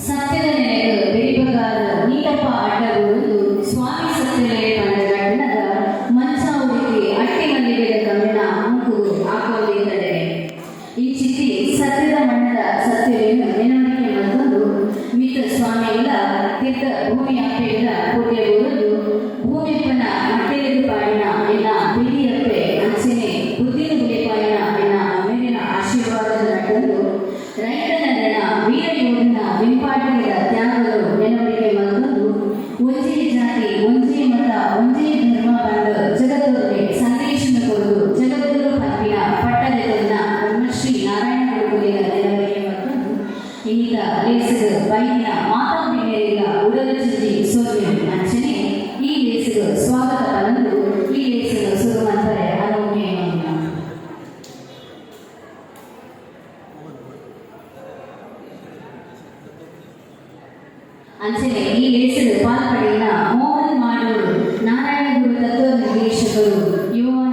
ಸತ್ಯದ ನೆಲೆಗೆ ಬೆಳಿಬಗಾದ ನೀಲಪ್ಪ ಅಡ್ಡಗುವುದು ಸ್ವಾಮಿ ಸತ್ಯಲೇ ಪಂಡ ಗಂಡದ ಮಂಚ ಹುಡುಕಿ ಅಟ್ಟಿ ಮಲ್ಲಿಗೆದ ಗಮನ ಹಾಕೋದಿದ್ದರೆ ಈ ಚಿತಿ ಸತ್ಯದ ಮಣ್ಣದ ಸತ್ಯವೇನು ನೆನವಣಿಕೆ ಮತ್ತೊಂದು. ಮಿತ ಸ್ವಾಮಿಗಳ ತೀರ್ಥ ಭೂಮಿ ಅಪ್ಪೆಯಿಂದ ಕೋಟೆಗುವುದು ಭೂಮಿಯಪ್ಪನ ಮಟ್ಟೆದು ಪಾಯಣ ಎನ್ನ ಬಿಡಿಯಪ್ಪೆ ಅಂಚನೆ ಬುದ್ಧಿನ ಗುಡಿಪಾಯನ ಎನ್ನ ಮೇಲಿನ ವೀರ ಬೆಂಪಾಟದ ತ್ಯಾಗಗಳು ನೆನಪಿಗೆ ಬಂದದ್ದು. ಒಂಜೇ ಜಾತಿ ಒಂಜೇ ಮತ ಒಂಜೇ ಧರ್ಮ ಬಂದ ಸಂದೇಶನ ಕೊಡುವುದು ಜಗತ್ತುರು ಹಬ್ಬಿನ ಪಟ್ಟದ ಬ್ರಹ್ಮಶ್ರೀ ನಾರಾಯಣ ಗುರುಗುಲಿನ ನೆನಪಿಗೆ ಬಂದದ್ದು. ಈಗ ಲೇಸರು ಬೈಲಿನ ಮಾತಾ ಉಡಲ ಅಂಚನೆ ಈ ಲೇಸಲು ಪಾಲ್ಪಡೆಯ ಮೋಹನ್ ಮಾಡೂರು ನಾರಾಯಣ ಗುರು ತತ್ವ ನಿರ್ದೇಶಕರು ಯುವವಾಹಿನಿ